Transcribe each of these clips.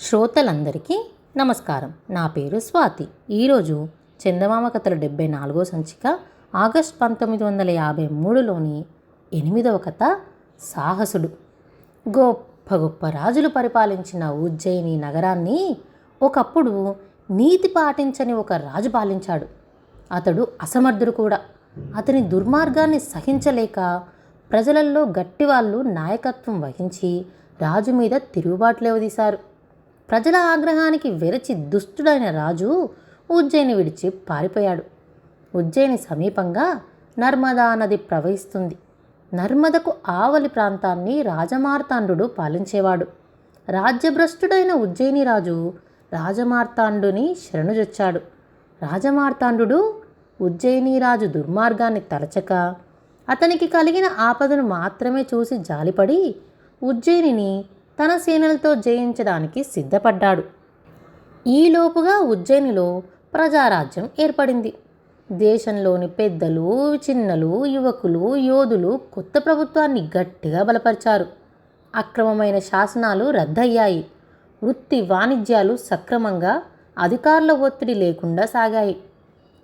శ్రోతలందరికీ నమస్కారం. నా పేరు స్వాతి. ఈరోజు చందమామ కథల డెబ్బై నాలుగో సంచిక ఆగస్ట్ పంతొమ్మిది వందల యాభై మూడులోని ఎనిమిదవ కథ సాహసుడు. గొప్ప గొప్ప రాజులు పరిపాలించిన ఉజ్జయిని నగరాన్ని ఒకప్పుడు నీతి పాటించని ఒక రాజు పాలించాడు. అతడు అసమర్థుడు కూడా. అతని దుర్మార్గాన్ని సహించలేక ప్రజలలో గట్టివాళ్ళు నాయకత్వం వహించి రాజు మీద తిరుగుబాటు లేవదీశారు. ప్రజల ఆగ్రహానికి వెరచి దుష్టుడైన రాజు ఉజ్జయిని విడిచి పారిపోయాడు. ఉజ్జయిని సమీపంగా నర్మదా నది ప్రవహిస్తుంది. నర్మదకు ఆవలి ప్రాంతాన్ని రాజమార్తాండు పాలించేవాడు. రాజ్యభ్రష్టుడైన ఉజ్జయిని రాజు రాజమార్తాండుని శరణుజొచ్చాడు. రాజమార్తాండు ఉజ్జయిని రాజు దుర్మార్గాన్ని తలచక అతనికి కలిగిన ఆపదను మాత్రమే చూసి జాలిపడి ఉజ్జయినిని తన సేనలతో జయించడానికి సిద్ధపడ్డాడు. ఈలోపుగా ఉజ్జయినిలో ప్రజారాజ్యం ఏర్పడింది. దేశంలోని పెద్దలు చిన్నలు యువకులు యోధులు కొత్త ప్రభుత్వాన్ని గట్టిగా బలపరిచారు. అక్రమమైన శాసనాలు రద్దయ్యాయి. వృత్తి వాణిజ్యాలు సక్రమంగా అధికారుల ఒత్తిడి లేకుండా సాగాయి.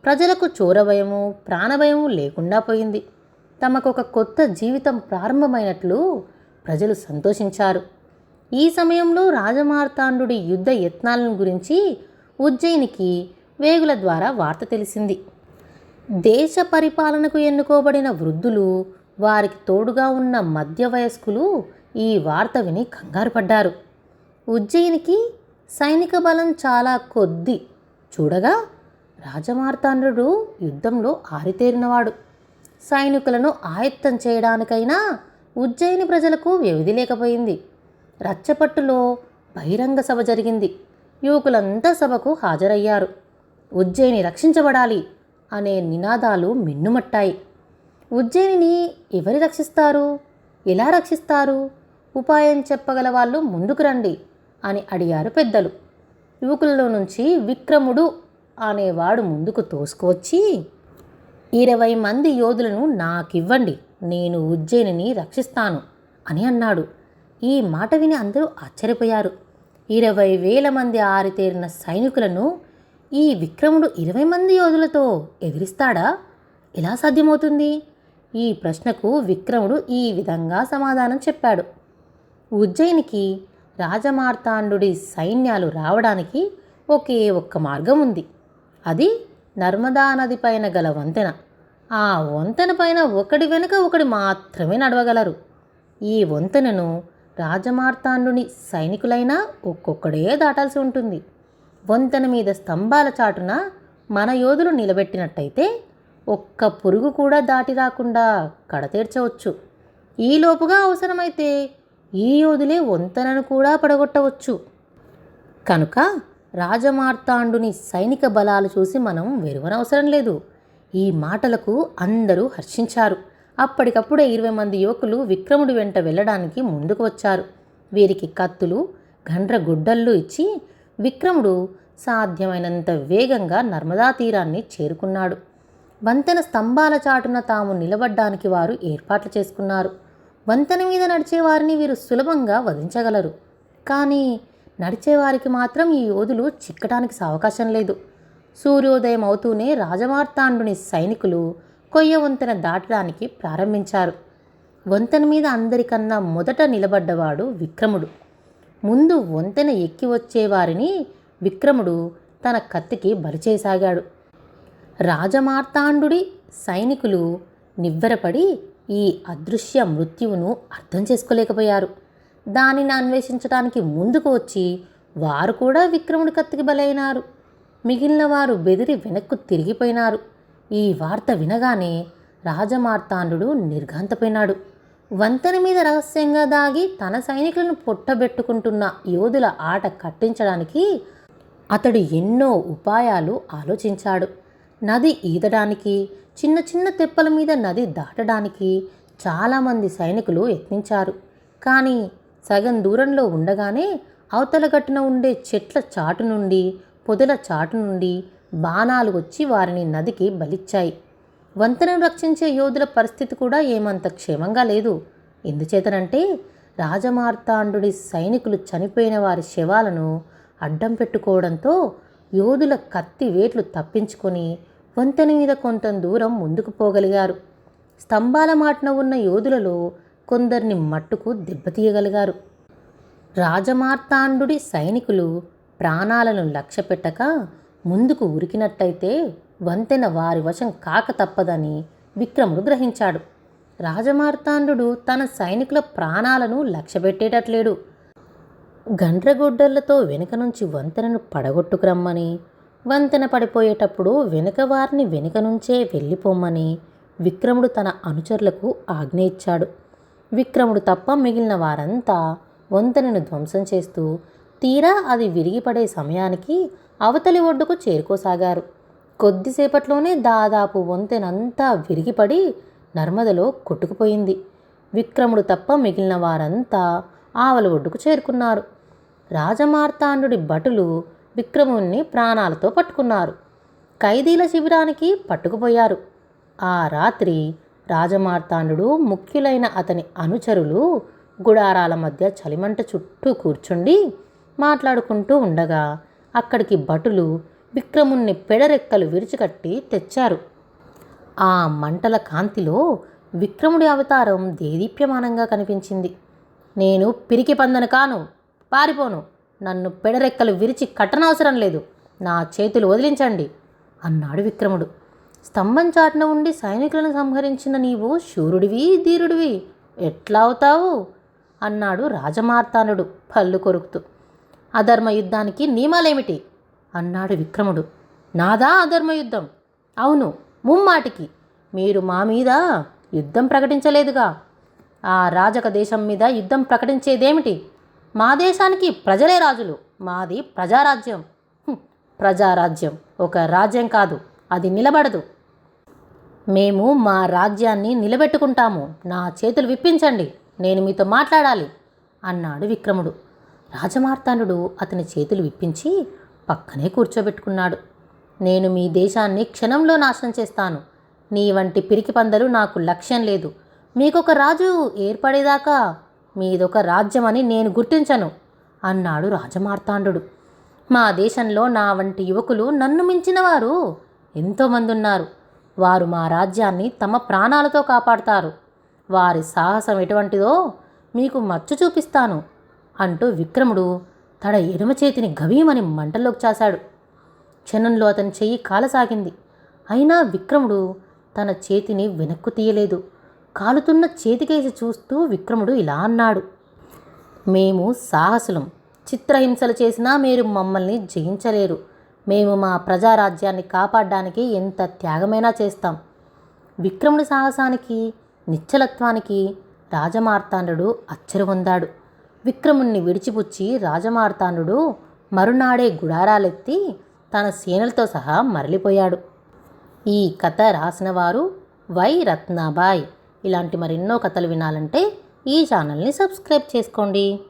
ప్రజలకు చోరభయము ప్రాణభయము లేకుండా పోయింది. తమకొక కొత్త జీవితం ప్రారంభమైనట్లు ప్రజలు సంతోషించారు. ఈ సమయంలో రాజమార్తాండు యుద్ధ యత్నాలను గురించి ఉజ్జయినికి వేగుల ద్వారా వార్త తెలిసింది. దేశ పరిపాలనకు ఎన్నుకోబడిన వృద్ధులు వారికి తోడుగా ఉన్న మధ్య వయస్కులు ఈ వార్త విని కంగారు పడ్డారు. ఉజ్జయినికి సైనిక బలం చాలా కొద్ది. చూడగా రాజమార్తాండ్రుడు యుద్ధంలో ఆరితేరినవాడు. సైనికులను ఆయత్తం చేయడానికైనా ఉజ్జయిని ప్రజలకు వ్యవధి లేకపోయింది. రచ్చపట్టులో బహిరంగ సభ జరిగింది. యువకులంతా సభకు హాజరయ్యారు. ఉజ్జయిని రక్షించబడాలి అనే నినాదాలు మిన్నుమట్టాయి. ఉజ్జయినిని ఎవరు రక్షిస్తారు? ఎలా రక్షిస్తారు? ఉపాయం చెప్పగల వాళ్ళు ముందుకు రండి అని అడిగారు పెద్దలు. యువకులలో నుంచి విక్రముడు అనేవాడు ముందుకు తోసుకువచ్చి ఇరవై మంది యోధులను నాకివ్వండి నేను ఉజ్జయినిని రక్షిస్తాను అని అన్నాడు. ఈ మాట విని అందరూ ఆశ్చర్యపోయారు. ఇరవై వేల మంది ఆరితేరిన సైనికులను ఈ విక్రముడు ఇరవై మంది యోధులతో ఎదిరిస్తాడా? ఎలా సాధ్యమవుతుంది? ఈ ప్రశ్నకు విక్రముడు ఈ విధంగా సమాధానం చెప్పాడు. ఉజ్జయినికి రాజమార్తాండుడి సైన్యాలు రావడానికి ఒకే ఒక్క మార్గం ఉంది. అది నర్మదా నది పైన గల వంతెన. ఆ వంతెన పైన ఒకడి వెనుక ఒకటి మాత్రమే నడవగలరు. ఈ వంతెనను రాజమార్తాండుని సైనికులైనా ఒక్కొక్కడే దాటాల్సి ఉంటుంది. వంతెన మీద స్తంభాల చాటున మన యోధులు నిలబెట్టినట్టయితే ఒక్క పురుగు కూడా దాటి రాకుండా కడతీర్చవచ్చు ఈలోపుగా అవసరమైతే ఈ యోధులే వంతెనను కూడా పడగొట్టవచ్చు. కనుక రాజమార్తాండుని సైనిక బలాలు చూసి మనం వెరువనవసరం లేదు. ఈ మాటలకు అందరూ హర్షించారు. అప్పటికప్పుడే ఇరవై మంది యువకులు విక్రముడి వెంట వెళ్ళడానికి ముందుకు వచ్చారు. వీరికి కత్తులు గండ్ర గుడ్డళ్ళు ఇచ్చి విక్రముడు సాధ్యమైనంత వేగంగా నర్మదా తీరాన్ని చేరుకున్నాడు. వంతెన స్తంభాల చాటున తాము నిలబడ్డానికి వారు ఏర్పాట్లు చేసుకున్నారు. వంతెన మీద నడిచేవారిని వీరు సులభంగా వధించగలరు. కానీ నడిచేవారికి మాత్రం ఈ యోధులు చిక్కడానికి అవకాశం లేదు. సూర్యోదయం అవుతూనే రాజమార్తాండుని సైనికులు కొయ్య వంతెన దాటడానికి ప్రారంభించారు. వంతెన మీద అందరికన్నా మొదట నిలబడ్డవాడు విక్రముడు. ముందు వంతెన ఎక్కి వచ్చేవారిని విక్రముడు తన కత్తికి బలిచేసాగాడు. రాజమార్తాండుడి సైనికులు నివ్వెరపడి ఈ అదృశ్య మృత్యువును అర్థం చేసుకోలేకపోయారు. దానిని అన్వేషించడానికి ముందుకు వచ్చి వారు కూడా విక్రముడి కత్తికి బలైనారు. మిగిలిన వారు బెదిరి వెనక్కు తిరిగిపోయినారు. ఈ వార్త వినగానే రాజమార్తాండు నిర్ఘాంతపోయినాడు. వంతెన మీద రహస్యంగా దాగి తన సైనికులను పొట్టబెట్టుకుంటున్న యోధుల ఆట కట్టించడానికి అతడు ఎన్నో ఉపాయాలు ఆలోచించాడు. నది ఈదడానికి చిన్న చిన్న తెప్పల మీద నది దాటడానికి చాలామంది సైనికులు యత్నించారు. కానీ సగం దూరంలో ఉండగానే అవతల గట్టున ఉండే చెట్ల చాటు నుండి పొదల చాటు నుండి బాణాలు వచ్చి వారిని నదికి బలిచ్చాయి. వంతెనను రక్షించే యోధుల పరిస్థితి కూడా ఏమంత క్షేమంగా లేదు. ఎందుచేతనంటే రాజమార్తాండుడి సైనికులు చనిపోయిన వారి శవాలను అడ్డం పెట్టుకోవడంతో యోధుల కత్తి వేట్లు తప్పించుకొని వంతెన మీద కొంత దూరం ముందుకు పోగలిగారు. స్తంభాల మాటన ఉన్న యోధులలో కొందరిని మట్టుకు దెబ్బతీయగలిగారు. రాజమార్తాండుడి సైనికులు ప్రాణాలను లక్ష్యపెట్టక ముందుకు ఉరికినట్టయితే వంతెన వారి వశం కాక తప్పదని విక్రముడు గ్రహించాడు. రాజమార్తాండు తన సైనికుల ప్రాణాలను లక్ష్యపెట్టేటట్లేడు. గండ్రగొడ్డళ్ళతో వెనుక నుంచి వంతెనను పడగొట్టుకురమ్మని వంతెన పడిపోయేటప్పుడు వెనుక వారిని వెనుక నుంచే వెళ్ళిపోమ్మని విక్రముడు తన అనుచరులకు ఆజ్ఞ ఇచ్చాడు. విక్రముడు తప్ప మిగిలిన వారంతా వంతెనను ధ్వంసం చేస్తూ తీరా అది విరిగిపడే సమయానికి అవతలి ఒడ్డుకు చేరుకోసాగారు. కొద్దిసేపట్లోనే దాదాపు వంతెనంతా విరిగిపడి నర్మదలో కొట్టుకుపోయింది. విక్రముడు తప్ప మిగిలిన వారంతా ఆవల ఒడ్డుకు చేరుకున్నారు. రాజమార్తాండు భటులు విక్రముణ్ణి ప్రాణాలతో పట్టుకున్నారు. ఖైదీల శిబిరానికి పట్టుకుపోయారు. ఆ రాత్రి రాజమార్తాండు ముఖ్యులైన అతని అనుచరులు గుడారాల మధ్య చలిమంట చుట్టూ కూర్చుండి మాట్లాడుకుంటూ ఉండగా అక్కడికి భటులు విక్రముణ్ణి పెడరెక్కలు విరిచికట్టి తెచ్చారు. ఆ మంటల కాంతిలో విక్రముడి అవతారం దేదీప్యమానంగా కనిపించింది. నేను పిరికి పందను కాను పారిపోను. నన్ను పెడరెక్కలు విరిచి కట్టనవసరం లేదు. నా చేతులు వదిలించండి అన్నాడు విక్రముడు. స్తంభం చాటున ఉండి సైనికులను సంహరించిన నీవు శూరుడివి ధీరుడివి. ఎట్లా అవుతావు? అన్నాడు రాజమార్తానుడు పళ్ళు కొరుకుతూ. అధర్మ యుద్ధానికి నియమాలేమిటి? అన్నాడు విక్రముడు. నాదా అధర్మ యుద్ధం అవును ముమ్మాటికి. మీరు మా మీద యుద్ధం ప్రకటించలేదుగా. ఆ రాజక దేశం మీద యుద్ధం ప్రకటించేదేమిటి? మా దేశానికి ప్రజలే రాజులు. మాది ప్రజారాజ్యం. ప్రజారాజ్యం. ఒక రాజ్యం కాదు అది నిలబడదు. మేము మా రాజ్యాన్ని నిలబెట్టుకుంటాము. నా చేతులు విప్పించండి. నేను మీతో మాట్లాడాలి అన్నాడు విక్రముడు. రాజమార్తాండు అతని చేతులు విప్పించి పక్కనే కూర్చోబెట్టుకున్నాడు. నేను మీ దేశాన్ని క్షణంలో నాశనం చేస్తాను. నీ వంటి పిరికి పందలు నాకు లక్ష్యం లేదు. మీకొక రాజు ఏర్పడేదాకా మీదొక రాజ్యమని నేను గుర్తించను అన్నాడు రాజమార్తాండు మా దేశంలో నా వంటి యువకులు నన్ను మించిన వారు ఎంతోమంది ఉన్నారు వారు మా రాజ్యాన్ని తమ ప్రాణాలతో కాపాడుతారు. వారి సాహసం ఎటువంటిదో మీకు మచ్చు చూపిస్తాను. అంటూ విక్రముడు తన ఎడమ చేతిని గవీమని మంటల్లోకి చాశాడు. క్షణంలో అతని చెయ్యి కాలసాగింది. అయినా విక్రముడు తన చేతిని వెనక్కు తీయలేదు. కాలుతున్న చేతికేసి చూస్తూ విక్రముడు ఇలా అన్నాడు. మేము సాహసులం. చిత్రహింసలు చేసినా మీరు మమ్మల్ని జయించలేరు. మేము మా ప్రజారాజ్యాన్ని కాపాడడానికి ఎంత త్యాగమైనా చేస్తాం. విక్రముడి సాహసానికి నిశ్చలత్వానికి రాజమార్తాండు అచ్చరు పొందాడు. విక్రముణ్ణి విడిచిపుచ్చి రాజమార్తాండు మరునాడే గుడారాలెత్తి తన సేనలతో సహా మరలిపోయాడు. ఈ కథ రాసినవారు వై రత్నాబాయ్. ఇలాంటి మరెన్నో కథలు వినాలంటే ఈ ఛానల్ని సబ్స్క్రైబ్ చేసుకోండి.